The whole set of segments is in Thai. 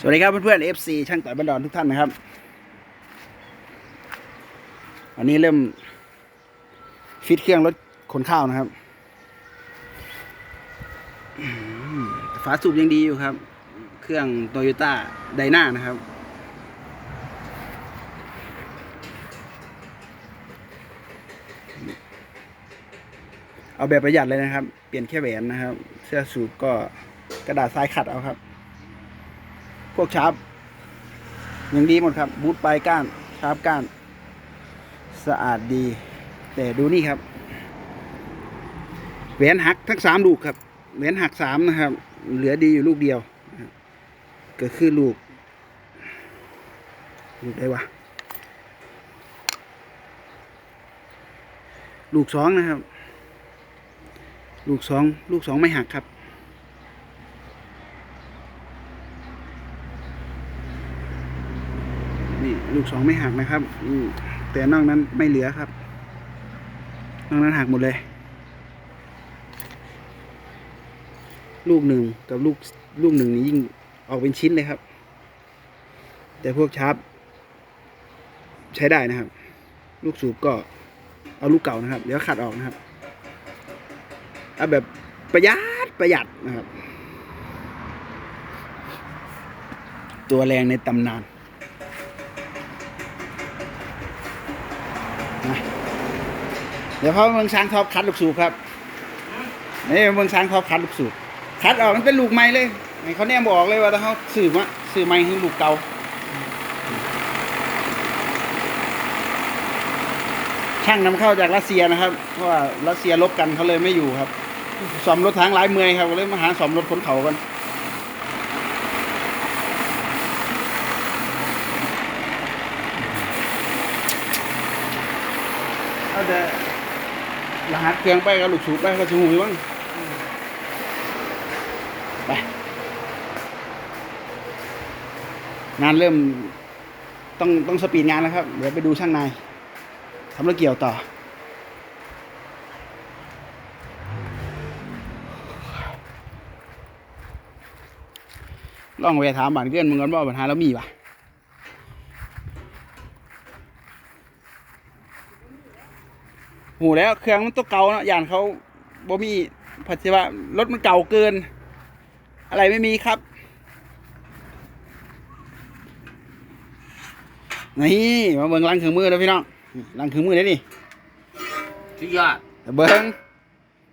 สวัสดีครับเพื่อนๆ FC ช่างต่อยบันดอนทุกท่านนะครับวันนี้เริ่ม ฟิตเครื่องรถขนข้าวนะครับฝาสูบยังดีอยู่ครับ เครื่องโตโยต้าไดนานะครับ เอาแบบประหยัดเลยนะครับ เปลี่ยนแค่แหวนนะครับ เสื้อสูบก็กระดาษทรายขัดเอาครับ พวกชาร์ปยังดีหมดครับ บูทปลายก้าน ชาร์ปก้าน สะอาดดี แต่ดูนี่ครับ แหวนหักทั้งสามลูกครับ แหวนหักสามนะครับ เหลือดีอยู่ลูกเดียว ก็คือลูก ลูกได้วะลูกสองนะครับ ลูกสอง ลูกสองไม่หักครับ ลูกสองไม่หักนะครับอืแต่นอกนั้นไม่เหลือครับ นอกนั้นหักหมดเลย ลูกหนึ่งกับลูกลูกหนึ่งนี้ยิ่งออกเป็นชิ้นเลยครับ แต่พวกชาร์ปใช้ได้นะครับ ลูกสูบก็เอาลูกเก่านะครับ เดี๋ยวขัดออกนะครับเอาแบบประหยัดประหยัดนะครับ ตัวแรงในตำนาน เดี๋ยวเขาเมืองช้างท็อปคัดลูกสูบครับนี่เมืองช้างท็อปคัดลูกสูบคัดออกมันเป็นลูกใหม่เลยเขาแนมบอกเลยว่าถ้าเขาสื่อมาสื่อใหม่คือลูกเก่าช่างนำเข้าจากรัสเซียนะครับ เพราะว่ารัสเซียลบกันเขาเลยไม่อยู่ครับซ่อมรถทางหลายเมืองครับเลยมาหาซ่อมรถขนเขากัน เอาแต่รหัสเครื่องไปกับลูกสูบไปก็จะหูอยู่บ้างไปงานเริ่มต้องต้องสปีดงานแล้วครับ เดี๋ยวไปดูช่างนายทำรถเกี่ยวต่อลองไปถามบ้านเพื่อนมึงก่อนว่าปัญหาเรามีปะ หูแล้วเครื่องมันตัวเก่าเนาะอย่างเขาบ่มีพัชวะรถมันเก่าเกิน อะไรไม่มีครับ นี่มาเบิ่งลังเครื่องมือแล้วพี่น้องลังเครื่องมือนี่นี่สุดยอดแต่เบิ่ง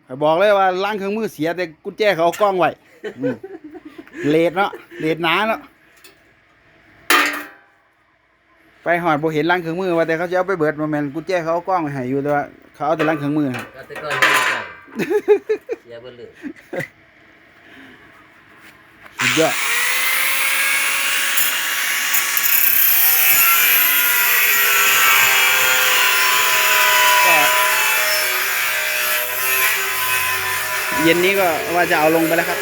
ข้อยบอกเลยว่าลังเครื่องมือเสียแต่กุญแจเขาเอากล้องไว้อืมเลดเนาะเลดหนาเนาะไปหอดบ่เห็นลังเครื่องมือว่าแต่เขาจะเอาไปเบิดมาแมนกุญแจเขาเอากล้องไว้ให้อยู่แต่ว่า เขาเอาแต่ลังเครื่องมือนะครับก็ตะกอนให้ก่อนเสียเบ่เลยสุดยอดก็เย็นนี้ก็ว่าจะเอาลงไปแล้วครับ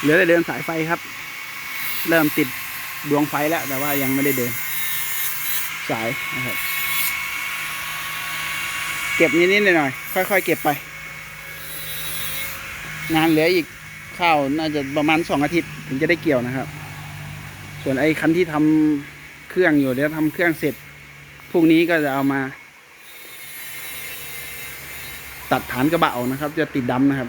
เหลือแต่เดินสายไฟครับ เริ่มติดดวงไฟแล้ว แต่ว่ายังไม่ได้เดิน สายนะครับ เก็บนิดๆหน่อยๆค่อย ๆ เก็บไป งานเหลืออีกข้าวน่าจะประมาณสองอาทิตย์ถึงจะได้เกี่ยวนะครับ ส่วนไอ้คันที่ทำเครื่องอยู่เดี๋ยวทำเครื่องเสร็จพรุ่งนี้ก็จะเอามา ตัดฐานกระบะออกนะครับ จะติดดำนะครับ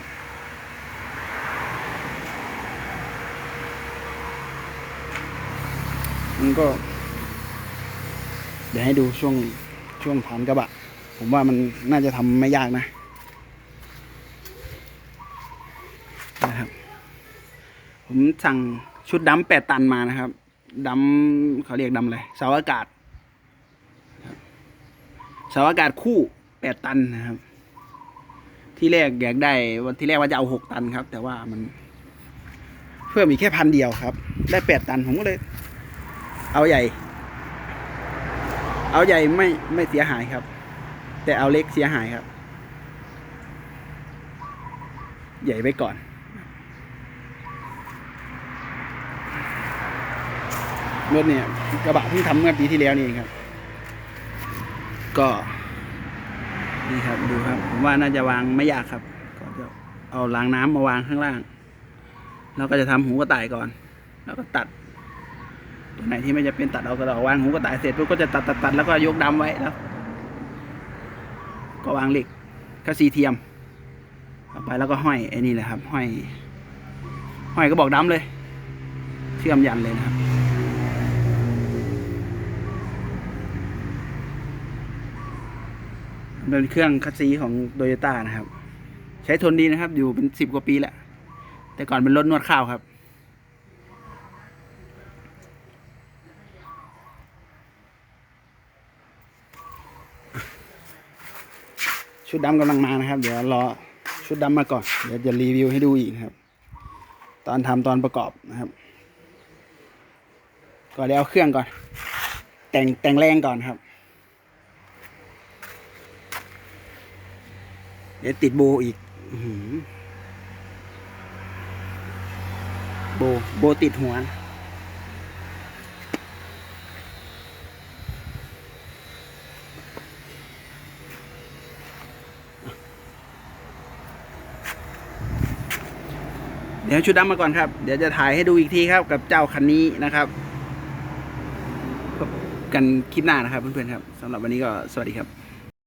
มันก็ เดี๋ยวให้ดูช่วงช่วงฐานกระบะ ผมว่ามันน่าจะทำไม่ยากนะนะครับ ผมสั่งชุดดำแปดตันมานะครับดำเขาเรียกดำอะไรเสาอากาศเสาอากาศคู่แปดตันนะครับ ที่แรกอยากได้วันที่แรกว่าจะเอาหกตันครับ แต่ว่ามัน เพิ่มอีกแค่พันเดียวครับ ได้แปดตันผมก็เลย เอาใหญ่ เอาใหญ่ไม่ไม่เสียหายครับ แต่เอาเล็กเสียหายครับ ใหญ่ไว้ก่อนรถเนี่ยกระบะเพิ่งทำเมื่อปีที่แล้วนี่เองครับ ก็ นี่ครับดูครับ ผมว่าน่าจะวางไม่ยากครับ ก็จะเอารางน้ำมาวางข้างล่าง แล้วก็จะทำหูกระต่ายก่อน แล้วก็ตัดตัวไหนที่ไม่จะเป็นตัดเอากระดอกวางหูกระต่ายเสร็จปุ๊บก็จะตัดตัดตัดแล้วก็ยกดำไว้แล้ว ก็วางเหล็กก็ซีเทียมเอาไปแล้วก็ห้อยไอ้นี่แหละครับ ห้อย ห้อยก็บอกดำเลย เชื่อมยันเลยนะครับ เป็นเครื่องคัสซีของโตโยต้านะครับ ใช้ทนดีนะครับ อยู่เป็นสิบกว่าปีแล้ว แต่ก่อนเป็นรถนวดข้าวครับ ชุดดำกำลังมานะครับ เดี๋ยวรอชุดดำมาก่อน เดี๋ยวจะรีวิวให้ดูอีกครับ ตอนทำตอนประกอบนะครับก็เดี๋ยวเอาเครื่องก่อน แต่งแต่งแรงก่อนครับ เดี๋ยวติดโบอีกโบโบติดหัวเดี๋ยวชุดดำมาก่อนครับ เดี๋ยวจะถ่ายให้ดูอีกทีครับ กับเจ้าคันนี้นะครับพบกันคลิปหน้านะครับเพื่อนๆครับสำหรับวันนี้ก็สวัสดีครับ